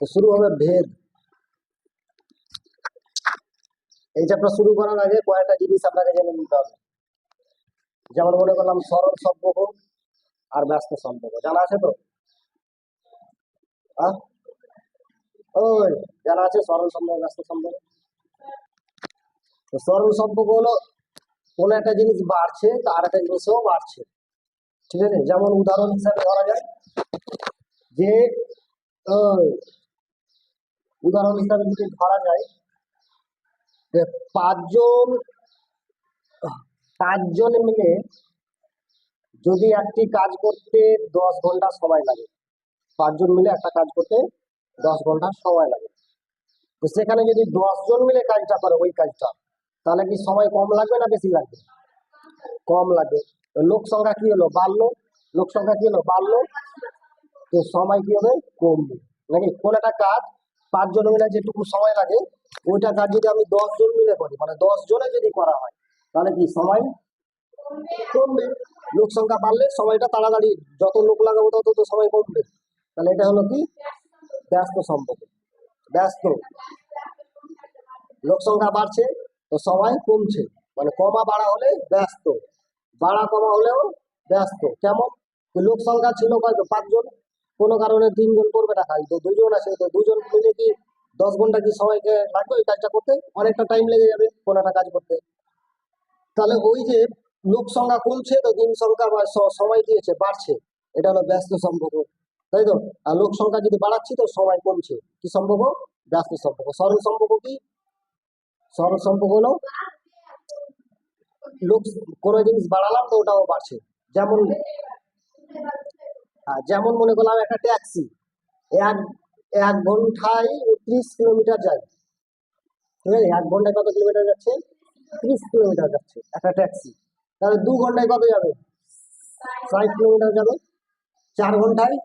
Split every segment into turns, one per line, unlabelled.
তো শুরু হবে ভেদ। এই চ্যাপ্টার শুরু করার আগে কয়েকটা জিনিস আপনাকে জেনে নিতে হবে। যেমন মনে করলাম, সরল সম্পর্ক আর ব্যস্ত সম্পর্ক। জানা আছে তো? ওই, জানা আছে সরল সম্পর্ক, ব্যস্ত সম্পর্ক? তো সরল সম্পর্ক হলো কোন একটা জিনিস বাড়ছে তো আর একটা জিনিসও বাড়ছে। ঠিক আছে? যেমন উদাহরণ হিসাবে ধরা যায় যে উদাহরণ হিসাবে যদি ধরা যায়, যে পাঁচজন পাঁচজন মিলে যদি একটি কাজ করতে দশ ঘণ্টা সময় লাগে, পাঁচজন মিলে একটা কাজ করতে দশ ঘণ্টা সময় লাগে। তো সেখানে যদি দশজন মিলে কাজটা করে, ওই কাজটা, তাহলে কি সময় কম লাগবে না বেশি লাগবে? কম লাগবে। লোক সংখ্যা কি হলো? বাড়লো। লোক সংখ্যা কি হলো? বাড়লো। তো সময় কি হবে? কমবে। নাকি কোন একটা কাজ পাঁচজন মিলে যেটুকু সময় লাগে, ওইটা কাজ যদি আমি দশ জন মিলে করি মানে দশ জনে যদি করা হয়, তাহলে কি সময় কমবে? লোক সংখ্যা বাড়লে সময়টা তাড়াতাড়ি, যত লোক লাগাবো তত তো সময় কমবে। তাহলে এটা হলো কি? ব্যস্ত সম্পর্ক। ব্যস্ত। লোক সংখ্যা বাড়ছে, তো সময় কমছে। মানে কমা বাড়া হলে ব্যস্ত। বাড়া কমা হলেও ব্যস্ত। কেমন? লোক সংখ্যা ছিল পাঁচজন। কোনো কারণে তিনজন করবে না কাজ তো দুজন আছে, তো দুজন মিলে কি দশ ঘণ্টা কি সময়কে লাগবে ওই কাজটা করতে? অনেকটা টাইম লেগে যাবে কোনো একটা কাজ করতে। তাহলে ওই যে লোক সংখ্যা কমছে, তো দিন সংখ্যা বা সময় দিয়েছে, বাড়ছে। এটা হলো ব্যস্ত সম্পর্ক। তাই তো? আর লোক সংখ্যা যদি বাড়াচ্ছি, তো সময় কমছে। কি সম্পর্ক? ব্যস্ত সম্পর্ক। সরল সম্পর্ক কি? সরল সম্পর্ক হলো লোক কোনো জিনিস বাড়ালাম, তো ওটাও বাড়ছে। যেমন যেমন মনে করলাম একটা ট্যাক্সি এক এক ঘন্টায় ত্রিশ কিলোমিটার যায়। ঠিক আছে? এক ঘন্টায় কত কিলোমিটার যাচ্ছে? ত্রিশ কিলোমিটার যাচ্ছে একটা ট্যাক্সি। তাহলে দু ঘন্টায় কত যাবে? ষাট কিলোমিটার যাবে। চার ঘন্টায়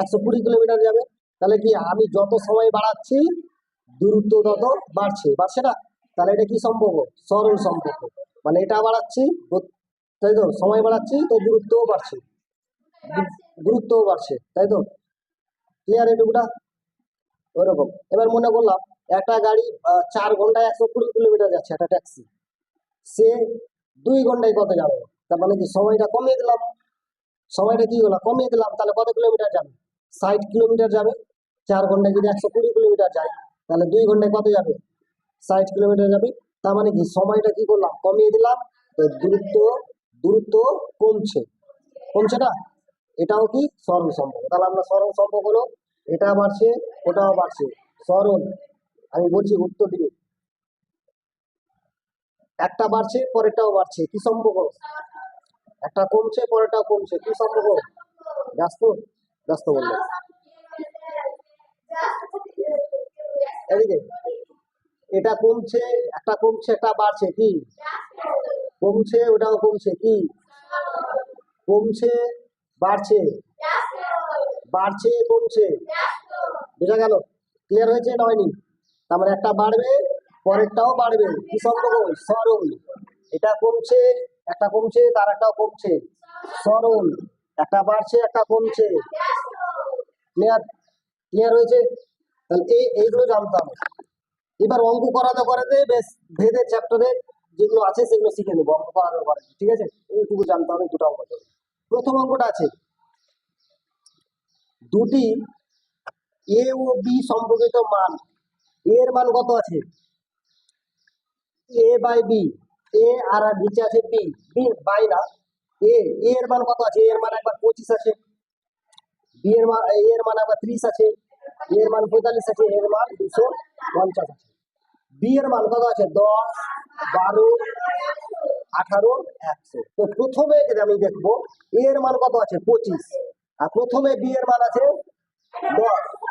একশো কুড়ি কিলোমিটার যাবে। তাহলে কি আমি যত সময় বাড়াচ্ছি দূরত্ব তত বাড়ছে। বাড়ছে না? তাহলে এটা কি সম্পর্ক সরল সম্পর্ক মানে এটা বাড়াচ্ছি তাই তো? সময় বাড়াচ্ছি তো গুরুত্বও বাড়ছে। গুরুত্বও বাড়ছে, তাই তো? ক্লিয়ার এটুকুটা ওরকম এবার মনে করলাম, একটা গাড়ি চার ঘন্টায় একশো কুড়ি কিলোমিটার যাচ্ছে একটা ট্যাক্সি। সে দুই ঘন্টায় কত যাবে। তার মানে কি সময়টা কমিয়ে দিলাম। সময়টা কি হলো? কমিয়ে দিলাম, তাহলে কত কিলোমিটার যাবে? ষাট কিলোমিটার যাবে। চার ঘন্টায় যদি একশো কুড়ি কিলোমিটার যায়, তাহলে দুই ঘন্টায় কত যাবে? ষাট কিলোমিটার যাবে। তার মানে কি সময়টা কি করলাম? কমিয়ে দিলাম। তো দূরত্ব দূরত্ব কমছে। কমছে না এটাও কি সরল সম্পর্ক? তাহলে আমরা সরল সম্পর্ক হলো এটা বাড়ছে, ওটাও বাড়ছে। সরল আমি বলছি উত্তর দিকে। একটা বাড়ছে, পরেরটাও বাড়ছে। কি সম্পর্ক? একটা কমছে, পরেরটাও কমছে। কি সম্পর্ক? ব্যস্ত? ব্যস্ত বলল। এটা কমছে, একটা কমছে, একটা বাড়ছে। কি? কমছে, ওটাও কমছে, কি? কমছে, বাড়ছে। বাড়ছে, কমছে। বোঝা গেল? ক্লিয়ার হয়েছে? না হয়নি। তার মানে একটা বাড়বে, পরেরটাও বাড়বে। কি সম্পর্ক সরল। এটা কমছে, একটা কমছে, তার একটাও কমছে। সরল। একটা বাড়ছে, একটা কমছে। ক্লিয়ার ক্লিয়ার হয়েছে? তাহলে এই, এইগুলো জানতে হবে। এবার অঙ্ক করাতে করাতে বেশ ভেদের চ্যাপ্টারে যেগুলো আছে সেগুলো শিখে নেব, অঙ্ক করাতে করাতে ঠিক আছে? এইটুকু জানতে হবে, দুটো অঙ্ক। প্রথম অঙ্কটা আছে, দুটি এ ও বি সম্পর্কিত মান এর মান কত আছে? এ বাই বি এ আর নিচে আছে বি বি বাই না এ এর মান কত আছে? এর মান একবার পঁচিশ আছে বি এর মান এর মান একবার ত্রিশ আছে এর মান পঁয়তাল্লিশ আছে এর মান দুশো পঞ্চাশ আছে। বি এর মান কত আছে? দশ, বারো, আঠারো, একশো। তো প্রথমে যদি আমি দেখব, এর মান কত আছে? পঁচিশ। আর প্রথমে বি এর মান আছে দশ।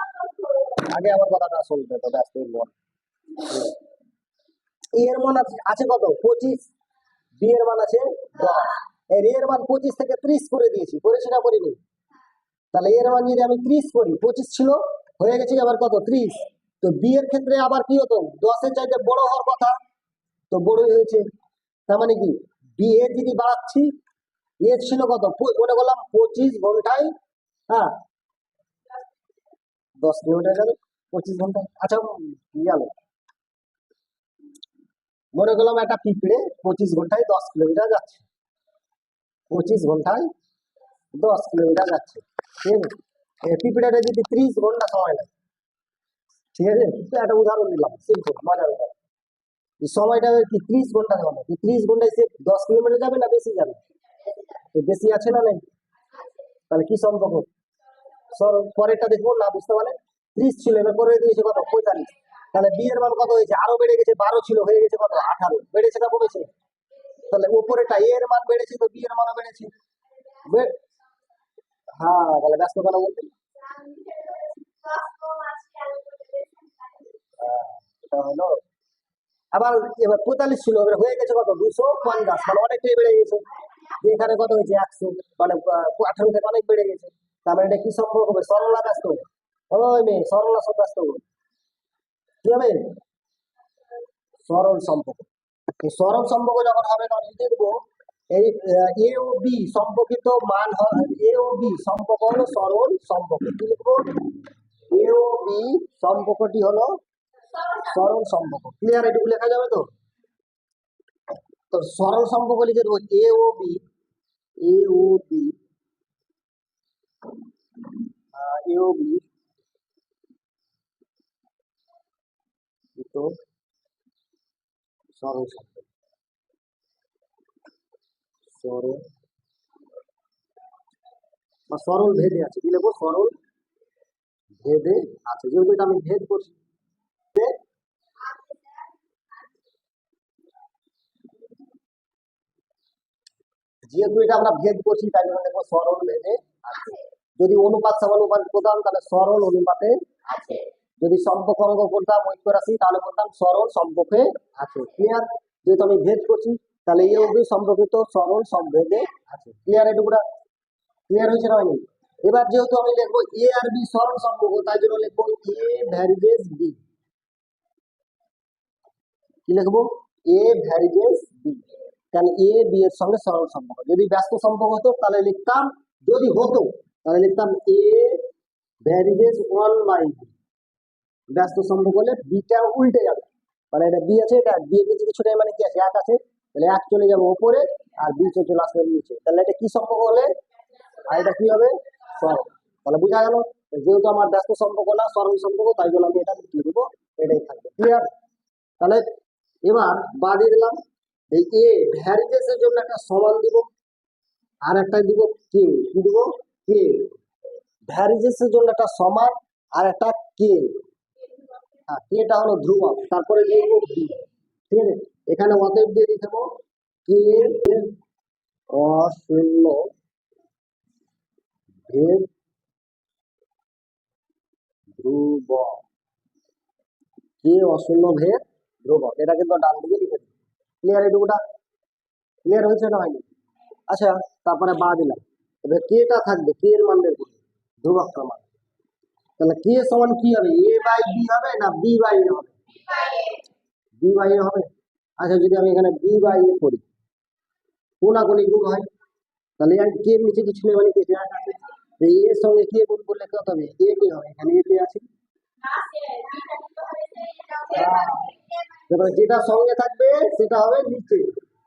আগে আমার কথাটা শুনবে তো, ব্যস্ত। এর মান আছে- কত? পঁচিশ। বি এর মান আছে দশ। এর এর মান পঁচিশ থেকে ত্রিশ করে দিয়েছি। করেছি না করিনি। তাহলে এর মান যদি আমি ত্রিশ করি, পঁচিশ ছিল, হয়ে গেছে আবার কত? ত্রিশ। তো বিয়ের ক্ষেত্রে আবার কি হতো? দশের চাইতে বড় হওয়ার কথা। তো বড়ই হয়েছে। তার মানে কি? বি এর যদি বাড়াচ্ছি, এর ছিল কত? মনে করলাম পঁচিশ ঘন্টায় হ্যাঁ? দশ কিলোমিটার যাবে পঁচিশ ঘন্টায়। আচ্ছা গেল। মনে করলাম একটা পিঁপড়ে পঁচিশ ঘন্টায় দশ কিলোমিটার যাচ্ছে। পঁচিশ ঘন্টায় দশ কিলোমিটার যাচ্ছে। ঠিক আছে? পিঁপড়েটা যদি ত্রিশ ঘণ্টা সময় লাগে ঠিক আছে? একটা উদাহরণ দিলাম সিম্পল মজার উদাহরণ সময়টা কি, ত্রিশ ঘণ্টা হবে এই ত্রিশ ঘন্টায় সে দশ কিলোমিটার যাবে না বেশি যাবে? বেশি আছে না নেই? তাহলে কি সম্পর্ক পরেরটা দেখব, না বুঝতে পারে ত্রিশ ছিল, এবার করে দিয়েছে কত? পঁয়তাল্লিশ। তাহলে বিয়ের মান কত হয়েছে? আরও বেড়ে গেছে, বারো ছিল, হয়ে গেছে কত? আঠারো। বেড়েছে না কমেছে? তাহলে ওপরেটা এর মান বেড়েছে তো বিয়ের মানও বেড়েছে? হ্যাঁ তাহলে ব্যস্ত কেন বলতে এটা হলো আবার এবার পঁয়তাল্লিশ ছিল, এবার হয়ে গেছে কত? দুশো পঞ্চাশ মানে অনেকটাই বেড়ে গেছে। এখানে কত হয়েছে? একশো মানে আঠারো থেকে অনেক বেড়ে গেছে। তার মানে এটা কি সম্পর্ক হবে? সরলা ব্যস্ত ওই মেয়ে, সরলা সব ব্যস্ত কি হবে? সরল সম্পর্ক। এই সরল সম্পর্ক যখন হবে, তখন লিখে এই এ ও বি সম্পর্কিত মান এ ও বি সম্পর্ক হলো সরল সম্পর্ক। কি লিখব? এ ও বি সম্পর্কটি হলো সরল সম্পর্ক ক্লিয়ার এটুকু লেখা যাবে তো? তো সরল সম্পর্ক লিখে দেবো এ ও বি এ ও বি এ ও বি তো সরল সরল, বা সরল ভেদে আছে। কি লিখব? সরল ভেদে আছে। যেহেতু এটা আমি ভেদ করছি ভেদে যেহেতু এটা আমরা ভেদ করছি, তাই জন্য দেখব সরল ভেদে আছে। যদি অনুপাত সমানুপাত করতাম তাহলে সরল অনুপাতে আছে। যদি সম্পর্ক অঙ্ক করতাম, ঐক্য রাশি, তাহলে বলতাম সরল সম্পর্কে আছে। ক্লিয়ার যেহেতু আমি ভেদ করছি, তাহলে এই অবধি সম্পর্কিত সরল সম্ভেদে আছে। ক্লিয়ার এটুকুটা ক্লিয়ার হয়েছে না হয়নি? এবার যেহেতু আমি লিখব এ আর বি সরল সম্পর্ক, তাই জন্য লিখব এ ভ্যারিজেস বি কি লিখব? এ ভ্যারিজেস বি কারণ এ বি এর সঙ্গে সরল সম্পর্ক। যদি ব্যস্ত সম্পর্ক হতো, তাহলে লিখতাম, যদি হতো, তাহলে লিখতাম A varies one by B ব্যস্ত সম্পর্ক হলে বিটা উল্টে যাবে। মানে এটা বি আছে, এটা বি এর নিচে কিছুটা মানে কি আছে? এক আছে। তাহলে এক চলে যাবে ওপরে আর বি চলে আসবে নিচে। তাহলে এটা কি সম্পর্ক হলে? আর এটা কি হবে? সরল। তাহলে বোঝা গেল? যেহেতু আমার ব্যস্ত সম্পর্ক না, সরল সম্পর্ক, তাই জন্য আমি এটা লিখে দেবো। এটাই থাকবে। ক্লিয়ার তাহলে এবার বাদিয়ে দিলাম। এই এ ভ্যারিজেসের জন্য একটা সমান দিব। আর একটা দিব কে কি দিব? কে ভ্যারিজেসের জন্য একটা সমান, আর একটা কে হ্যাঁ কেটা হলো ধ্রুবক, তারপরে দিয়ে দেবো ঠিক আছে? এখানে অতএব দিয়ে দিতে হবে। কে অশূন্য ভেদ ধ্রুবক। কে অশূন্য ভেদ ধ্রুবক। এটা কিন্তু ডান দিকে লিখে দিই ক্লিয়ার এটুকুটা ক্লিয়ার হয়েছে না হয়নি? আচ্ছা তারপরে বা দিলাম। এবার কেটা থাকবে কে এর মান বের করব ধ্রুবক সমান তাহলে কে সমান কি হবে? এ বাই বি হবে না বি বাই এ হবে? বি বাই এ হবে। আচ্ছা যদি আমি এখানে বি বাই এ করি কোনাগুনি গুণ হয় তাহলে আর কে নিচে কিছু নেই মানে কি আছে এর সঙ্গে কে গুণ করলে কত হবে? এ কে হবে। এখানে এ কে আছে। এবার যেটা সঙ্গে থাকবে, সেটা হবে নিচে।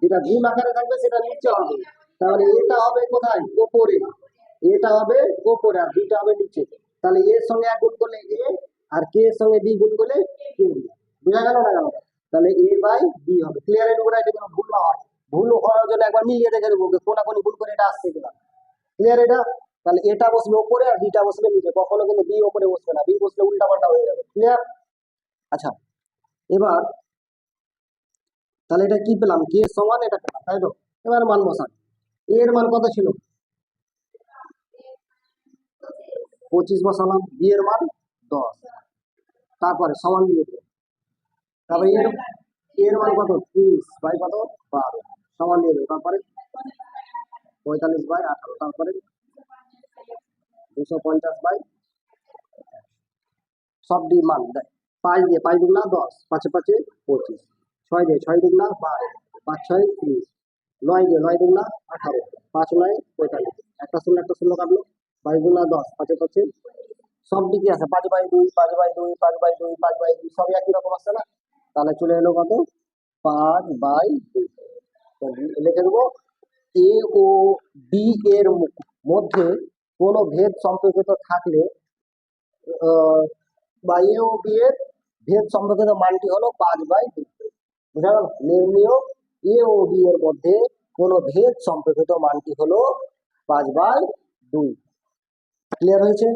যেটা গুণ আকারে থাকবে, সেটা নিচে হবে। তাহলে এটা হবে কোথায়? ওপরে। এটা হবে ওপরে আর বিটা হবে নিচে। তাহলে এর সঙ্গে এক গুণ করলে এ, আর কে এর সঙ্গে বি গুণ করলে কে বোঝা গেল না গেল তাহলে এ বাই বি হবে। ক্লিয়ার উপরে এটা কোনো ভুল না হয়। ভুল হওয়ার জন্য একবার মিলিয়ে দেখে দেবো কোনা কোনি ভুল করে এটা আসছে কিনা। ক্লিয়ার এটা? তাহলে এটা বসবে ওপরে আর বিটা বসবে নিচে। কখনো কিন্তু বি ওপরে বসবে না। বি বসলে উল্টা পাল্টা হয়ে যাবে। ক্লিয়ার আচ্ছা। এবার তাহলে এটা কি পেলাম? কে সমান এটা পেলাম, তাই তো? এবার মান বসান। এর মান কত ছিল? পঁচিশ বসালাম, বি এর মান দশ। তারপরে সমান দিয়ে দেবো তারপরে এর এর মান কত? তিরিশ বাই কত? বারো। সমান দিয়ে দেবো তারপরে পঁয়তাল্লিশ বাই আঠারো, তারপরে দুশো পঞ্চাশ বাই সব দিয়ে মান দেয় পাঁচ দিয়ে, পাঁচ দুগুনা দশ, পাঁচে পাঁচে পঁচিশ। ছয় দিয়ে ছয় দুগুনা বারো। পাঁচ ছয় তিরিশ। নয় দিয়ে নয় দুগুনা আঠারো। পাঁচ নয় পঁয়তাল্লিশ। একটা শূন্য একটা শূন্য কাটলো। বাইশ দুগুনা দশ। পাঁচে পাঁচে সব দিকে আছে। পাঁচ বাই দুই, পাঁচ বাই দুই, পাঁচ বাই দুই, পাঁচ বাই দুই, সবই একই রকম আসছে না? তাহলে চলে এলো কত? পাঁচ বাই দুই। লিখে দেবো এ ও বি এর মধ্যে কোনো ভেদ সম্পর্কিত থাকলে বা এ ও বি এর ভেদ সম্পর্কিত মানটি হলো পাঁচ বাই দুই। বুঝা গেল নির্ণীয় এ ও বি এর মধ্যে কোন ভেদ সম্পর্কিত মানটি হলো পাঁচ বাই দুই। ক্লিয়ার হয়েছে?